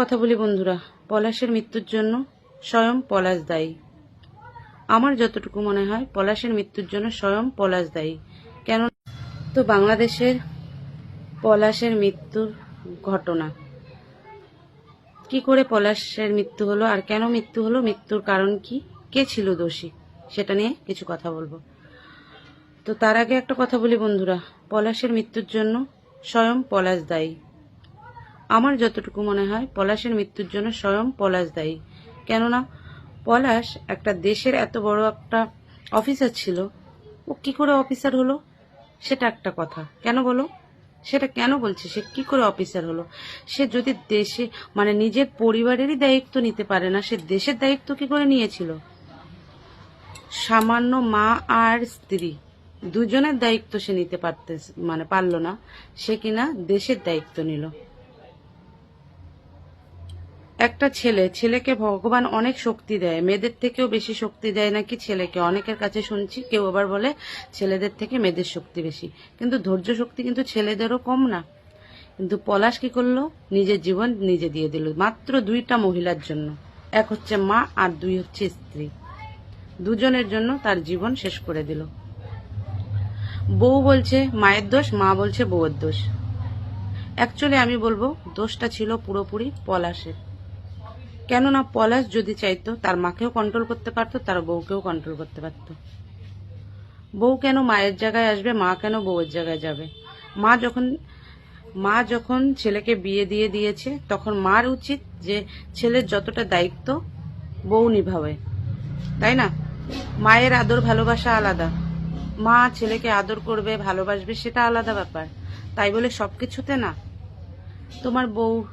কথা বলি বন্ধুরা, পলাশের মৃত্যুর জন্য স্বয়ং পলাশ দায়ী। আমার যতটুকু মনে হয়, পলাশের মৃত্যুর জন্য স্বয়ং পলাশ দায়ী। কেন তো বাংলাদেশের পলাশের মৃত্যুর ঘটনা। কি করে পলাশের মৃত্যু হলো আর কেন মৃত্যু হলো, মৃত্যুর কারণ কি, কে ছিল দোষী, সেটা নিয়ে কিছু কথা বলব। তো তার আগে একটা কথা বলি বন্ধুরা, পলাশের মৃত্যুর জন্য স্বয়ং পলাশ দায়ী। আমার যতটুকু মনে হয়, পলাশের মৃত্যুর জন্য স্বয়ং পলাশ দায়ী। কেননা, পলাশ একটা দেশের এত বড় একটা অফিসার ছিল। ও কি করে অফিসার হলো? সেটা একটা কথা। কেন বলো? সেটা কেন বলছে? সে কি করে অফিসার হলো? সে যদি দেশে মানে নিজের পরিবারেরই দায়িত্ব নিতে পারে না, সে দেশের দায়িত্ব কি করে নিয়েছিল? সামান্য মা আর স্ত্রী, দুজনের দায়িত্ব সে নিতে পারতে মানে পারল না। সে কিনা দেশের দায়িত্ব নিল। একটা ছেলে, ছেলেকে ভগবান অনেক শক্তি দেয়, মেয়েদের থেকেও বেশি শক্তি দেয় নাকি ছেলেকে? অনেকের কাছে শুনছি, কেউ আবার বলে ছেলেদের থেকে মেয়েদের শক্তি বেশি। কিন্তু ধৈর্য শক্তি কিন্তু ছেলেদেরও কম না। কিন্তু পলাশ কি করল? নিজের জীবন নিজে দিয়ে দিল, মাত্র দুইটা মহিলার জন্য। এক হচ্ছে মা আর দুই হচ্ছে স্ত্রী। দুজনের জন্য তার জীবন শেষ করে দিল। বউ বলছে, মায়ের দোষ, মা বলছে বউয়ের দোষ। অ্যাকচুয়ালি আমি বলব, দোষটা ছিল পুরোপুরি পলাশের। কেননা পলাশ যদি চাইতো, তার মাকেও কন্ট্রোল করতে পারতো, তার বউকেও কন্ট্রোল করতে পারতো। বউ কেন মায়ের জায়গায় আসবে, মা কেন বউয়ের জায়গায় যাবে? মা যখন মা যখন ছেলেকে বিয়ে দিয়ে দিয়েছে, তখন মার উচিত যে ছেলের যতটা দায়িত্ব, বউ নিভাবে। তাই না? মায়ের আদর, ভালোবাসা আলাদা। মা ছেলেকে আদর করবে, ভালোবাসবে, সেটা আলাদা ব্যাপার। তাই বলে সবকিছুতে না। তোমার বউ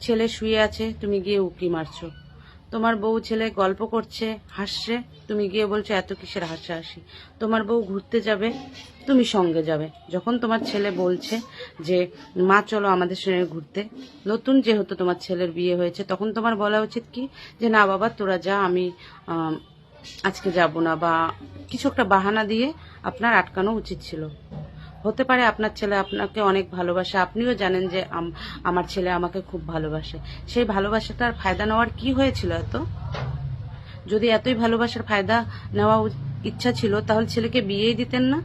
ছেলে শুয়ে আছে, তুমি গিয়ে উকি মারছো। তোমার বউ ছেলে গল্প করছে, হাসছে, তুমি গিয়ে বলছো, এত কিসের হাসাহাসি? তোমার বউ ঘুরতে যাবে, তুমি সঙ্গে যাবে। যখন তোমার ছেলে বলছে যে, মা, চলো আমাদের সঙ্গে ঘুরতে। নতুন যেহেতু তোমার ছেলের বিয়ে হয়েছে, তখন তোমার বলা উচিত কি যে, না বাবা, তোরা যা, আমি আজকে যাব না। বা কিছু একটা বাহানা দিয়ে আপনার আটকানো উচিত ছিল। হতে পারে আপনার ছেলে আপনাকে অনেক ভালোবাসে। আপনিও জানেন যে আম- আমার ছেলে আমাকে খুব ভালোবাসে। সেই ভালোবাসাটার ফায়দা নেওয়ার কি হয়েছিল এত? যদি এতই ভালোবাসার ফায়দা নেওয়া ইচ্ছা ছিল, তাহলে ছেলেকে বিয়েই দিতেন না?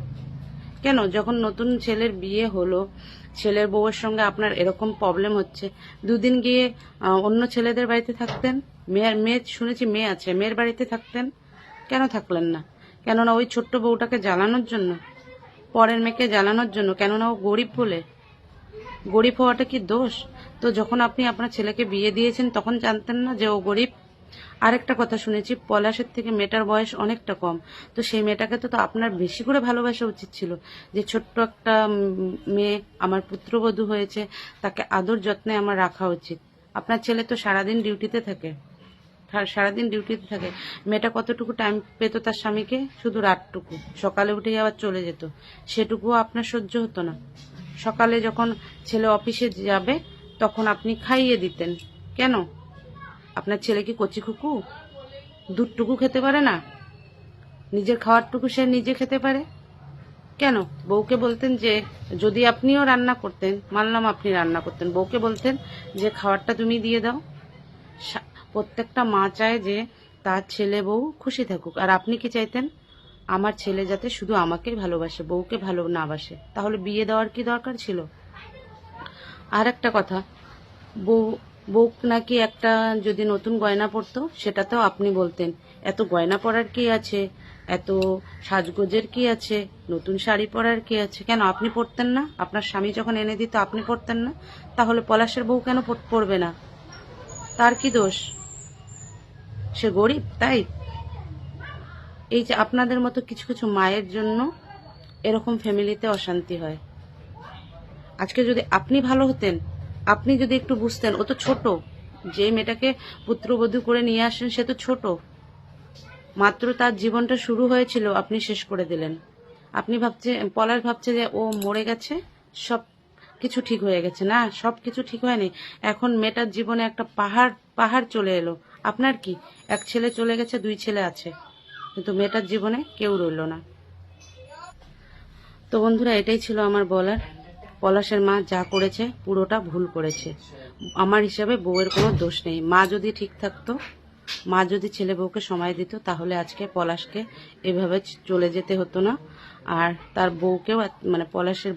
কেন? যখন নতুন ছেলের বিয়ে হলো, ছেলের বউয়ের সঙ্গে আপনার এরকম প্রবলেম হচ্ছে, দুদিন গিয়ে অন্য ছেলেদের বাড়িতে থাকতেন? মেয়ের মেয়ে, শুনেছি মেয়ে আছে, মেয়ের বাড়িতে থাকতেন? কেন থাকলেন না? কেননা ওই ছোট্ট বউটাকে জ্বালানোর জন্য? পরের মেয়েকে জ্বালানোর জন্য, কেননা ও গরিব বলে। গরিব হওয়াটা কি দোষ? তো যখন আপনি আপনার ছেলেকে বিয়ে দিয়েছেন, তখন জানতেন না যে ও গরিব। আরেকটা কথা শুনেছি, পলাশের থেকে মেয়েটার বয়স অনেকটা কম। তো সেই মেয়েটাকে তো আপনার বেশি করে ভালোবাসা উচিত ছিল যে, ছোট্ট একটা মেয়ে আমার পুত্রবধূ হয়েছে, তাকে আদর যত্নে আমার রাখা উচিত। আপনার ছেলে তো সারাদিন ডিউটিতে থাকে। সারাদিন ডিউটিতে থাকে। মেয়েটা কতটুকু টাইম পেত তার স্বামীকে? শুধু রাতটুকু। সকালে উঠে আবার চলে যেত। সেটুকুও আপনার সহ্য হতো না। সকালে যখন ছেলে অফিসে যাবে, তখন আপনি খাইয়ে দিতেন। কেন? আপনার ছেলে কি কচি খুকু? দুধটুকু খেতে পারে না? নিজের খাওয়ারটুকু সে নিজে খেতে পারে? কেন? বউকে বলতেন যে, যদি আপনিও রান্না করতেন, মানলাম আপনি রান্না করতেন। বউকে বলতেন যে খাবারটা তুমি দিয়ে দাও। প্রত্যেকটা মা চায় যে তার ছেলে বউ খুশি থাকুক। আর আপনি কি চাইতেন? আমার ছেলে যাতে শুধু আমাকেই ভালোবাসে, বউকে ভালো না বাসে। তাহলে বিয়ে দেওয়ার কি দরকার ছিল? আর একটা কথা, বউ বউ নাকি একটা যদি নতুন গয়না পরতো, সেটাতেও আপনি বলতেন, এত গয়না পরার কি আছে? এত সাজগোজের কি আছে? নতুন শাড়ি পরার কি আছে? কেন আপনি পরতেন না? আপনার স্বামী যখন এনে দিত, আপনি পরতেন না? তাহলে পলাশের বউ কেন পর- পরবে না? তার কি দোষ? সে গরিব, তাই? এই যে আপনাদের মতো কিছু কিছু মায়ের জন্য এরকম ফ্যামিলিতে অশান্তি হয়। আজকে যদি আপনি ভালো হতেন, আপনি যদি একটু বুঝতেন, ও তো ছোট, যে মেয়েটাকে পুত্রবধূ করে নিয়ে আসেন, সে তো ছোট। মাত্র তার জীবনটা শুরু হয়েছিল, আপনি শেষ করে দিলেন। আপনি ভাবছে, পলাশ ভাবছে যে ও মরে গেছে, সব কিছু ঠিক হয়ে গেছে, না? সব কিছু ঠিক হয়নি। এখন মেয়েটার জীবনে একটা পাহাড় পাহাড় চলে এলো। আপনার কি? এক ছেলে চলে গেছে, দুই ছেলে আছে। কিন্তু মেয়েটার জীবনে কেউ রইল না। তো বন্ধুরা, এটাই ছিল আমার বলার। পলাশের মা যা করেছে, পুরোটা ভুল করেছে। আমার হিসাবে বউয়ের কোনো দোষ নেই। মা যদি ঠিক থাকতো, মা যদি ছেলে বউকে সময় দিত, তাহলে আজকে পলাশকে এভাবে চলে যেতে হতো না। আর তার বউকেও মানে পলাশের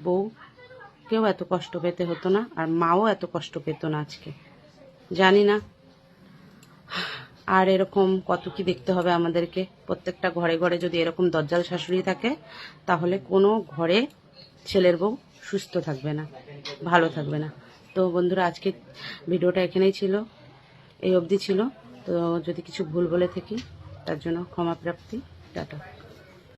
বউকেও এত কষ্ট পেতে হতো না, আর মাও এত কষ্ট পেত না আজকে। জানি না। আর এরকম কত কি দেখতে হবে আমাদেরকে? প্রত্যেকটা ঘরে ঘরে যদি এরকম দজ্জাল শাশুড়ি থাকে, তাহলে কোনো ঘরে ছেলের বউ সুস্থ থাকবে না, ভালো থাকবে না। তো বন্ধুরা, আজকে ভিডিওটা এখানেই ছিল, এই অবধি ছিল। তো যদি কিছু ভুল বলে থাকি, তার জন্য ক্ষমাপ্রাপ্তি টাটা।